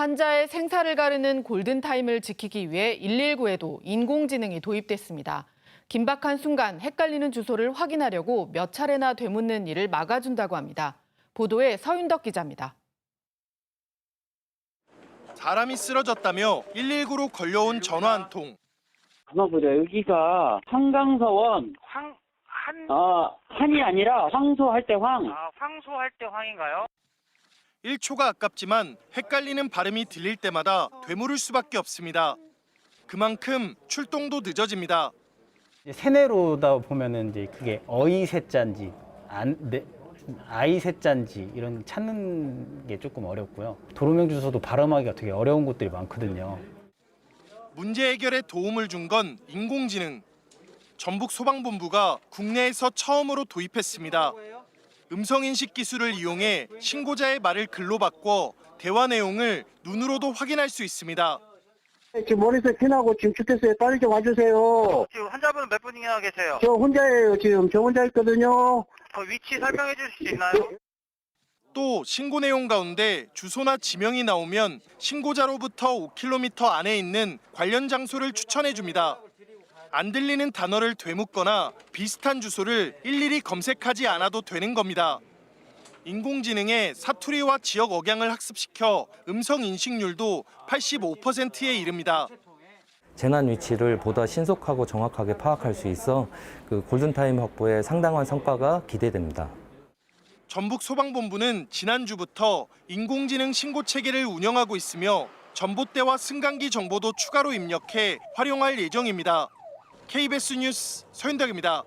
환자의 생사를 가르는 골든타임을 지키기 위해 119에도 인공지능이 도입됐습니다. 긴박한 순간 헷갈리는 주소를 확인하려고 몇 차례나 되묻는 일을 막아준다고 합니다. 보도에 서윤덕 기자입니다. 사람이 쓰러졌다며 119로 걸려온 전화 한 통. 가만 보자. 여기가 한강서원, 황, 한, 어, 한이 아니라 황소할 때 황. 아, 황소할 때 황인가요? 1초가 아깝지만 헷갈리는 발음이 들릴 때마다 되물을 수밖에 없습니다. 그만큼 출동도 늦어집니다. 이제 세네로다 보면은 이제 그게 어이 세자인지 안, 네, 아이 세자인지 이런 찾는 게 조금 어렵고요. 도로명 주소도 발음하기가 되게 어려운 곳들이 많거든요. 문제 해결에 도움을 준 건 인공지능. 전북 소방본부가 국내에서 처음으로 도입했습니다. 음성인식 기술을 이용해 신고자의 말을 글로 바꿔 대화 내용을 눈으로도 확인할 수 있습니다. 지금 머리에서 피나고 지금 주택소에 빨리 좀 와주세요. 지금 환자분 몇 분이나 계세요? 저 혼자예요, 지금. 저 혼자 있거든요. 그 위치 설명해 주실 수 있나요? 또 신고 내용 가운데 주소나 지명이 나오면 신고자로부터 5km 안에 있는 관련 장소를 추천해 줍니다. 안 들리는 단어를 되묻거나 비슷한 주소를 일일이 검색하지 않아도 되는 겁니다. 인공지능의 사투리와 지역 억양을 학습시켜 음성 인식률도 85%에 이릅니다. 재난 위치를 보다 신속하고 정확하게 파악할 수 있어 그 골든타임 확보에 상당한 성과가 기대됩니다. 전북 소방본부는 지난주부터 인공지능 신고 체계를 운영하고 있으며 전봇대와 승강기 정보도 추가로 입력해 활용할 예정입니다. KBS 뉴스 서윤덕입니다.